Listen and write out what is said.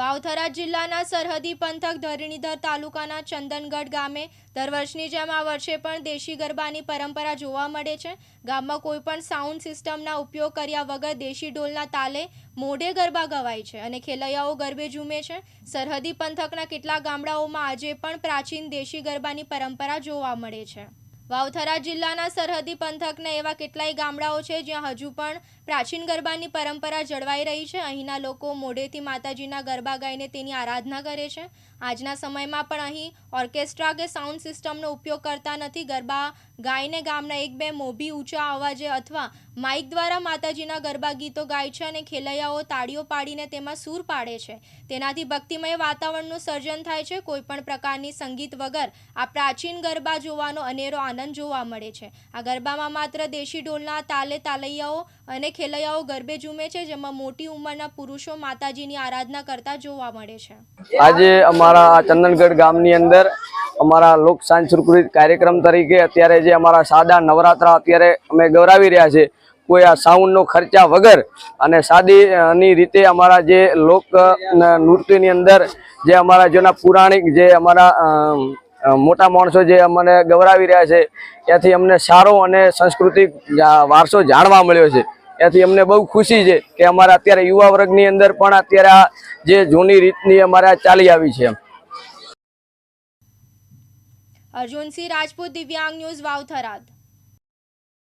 વાવથરા જિલ્લાના સરહદી પંથક ધરણીધર તાલુકાના ચંદનગઢ ગામે દર વર્ષની જેમ આ વર્ષે પણ દેશી ગરબાની પરંપરા જોવા મળે છે. ગામમાં કોઈ પણ સાઉન્ડ સિસ્ટમના ઉપયોગ કર્યા વગર દેશી ઢોલના તાલે મોઢે ગરબા ગવાય છે અને ખેલૈયાઓ ગરબે ઝૂમે છે. સરહદી પંથકના કેટલાક ગામડાઓમાં આજે પણ પ્રાચીન દેશી ગરબાની પરંપરા જોવા મળે છે. વાવથરા જિલ્લાના સરહદી પંથકના એવા કેટલાય ગામડાઓ છે જ્યાં હજુ પણ પ્રાચીન ગરબાની પરંપરા જળવાઈ રહી છે. અહીંના લોકો મોઢેથી માતાજીના ગરબા ગાઈને તેની આરાધના કરે છે. આજના સમયમાં પણ અહીં ઓર્કેસ્ટ્રા કે સાઉન્ડ સિસ્ટમનો ઉપયોગ કરતા નથી. ગરબા ગાઈને ગામના એક બે મોભી ઊંચા અવાજે અથવા માઇક દ્વારા માતાજીના ગરબા ગીતો ગાય છે અને ખેલૈયાઓ તાળીઓ પાડીને તેમાં સૂર પાડે છે. તેનાથી ભક્તિમય વાતાવરણનું સર્જન થાય છે. કોઈપણ પ્રકારની સંગીત વગર આ પ્રાચીન ગરબા જોવાનો અનેરો આનંદ જોવા મળે છે. આ ગરબામાં માત્ર દેશી ઢોલના તાલે તાલૈયાઓ અને ખેલૈયાઓ ગરબે ઝૂમે છે, જેમાં મોટી ઉંમરના પુરુષો માતાજીની આરાધના કરતા જોવા મળે છે. આજે અમારા ચંદનગઢ ગામની અંદર અમારા લોક સાંસ્કૃતિક કાર્યક્રમ તરીકે અત્યારે જે અમારા સાદા નવરાત્રા અત્યારે અમે ગૌરાવી રહ્યા છે કોઈ આ સાઉન્ડનો ખર્ચા વગર અને સાદીની રીતે અમારા જે લોક નૃત્યની અંદર જે અમારા જેના પુરાણિક જે અમારા મોટા માણસો જે અમને ગૌરાવી રહ્યા છે, ત્યાંથી અમને સારો અને સાંસ્કૃતિક વારસો જાણવા મળ્યો છે. ત્યાંથી અમને બહુ ખુશી છે કે અમારા અત્યારે યુવા વર્ગની અંદર પણ અત્યારે આ જે જૂની રીતની અમારે ચાલી આવી છે અર્જુનસિંહ રાજપૂત, દિવ્યાંગ ન્યૂઝ વાવથરાદ.